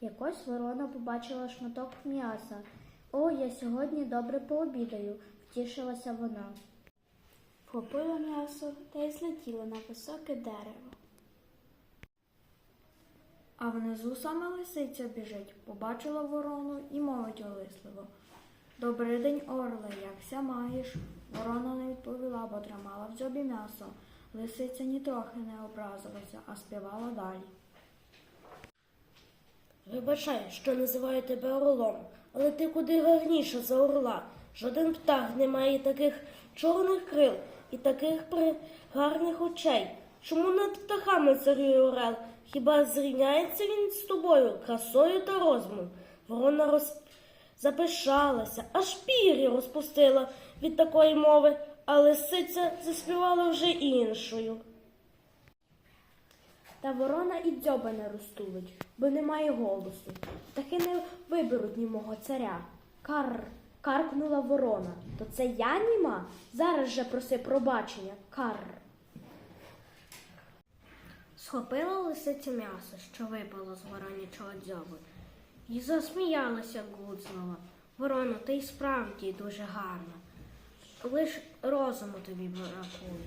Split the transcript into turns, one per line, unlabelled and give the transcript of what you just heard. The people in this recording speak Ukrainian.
Якось ворона побачила шматок м'яса. О, я сьогодні добре пообідаю, втішилася вона.
Вхопила м'ясо та й злетіла на високе дерево.
А внизу саме лисиця біжить, побачила ворону і мовить олисливо. Добрий день, орле, якся маєш? Ворона не відповіла, бо тримала в дзьобі м'ясо. Лисиця нітрохи не образилася, а співала далі.
Вибачай, що називаю тебе орлом, але ти куди гарніша за орла. Жоден птах не має таких чорних крил і таких гарних очей. Чому над птахами царює орел? Хіба зрівняється він з тобою красою та розумом? Ворона роз... запишалася, аж пір'я розпустила від такої мови, а лисиця заспівала вже іншою.
Та ворона і дзьоба не розтулить, бо немає голосу. Птахи не виберуть німого царя. Кар. каркнула ворона. То це я німа? Зараз же проси пробачення. Кар.
Схопила лисиця м'ясо, що випало з воронячого дзьоби, і засміялася гудзлова. Ворона, ти й справді дуже гарна. Лиш розуму тобі бракує.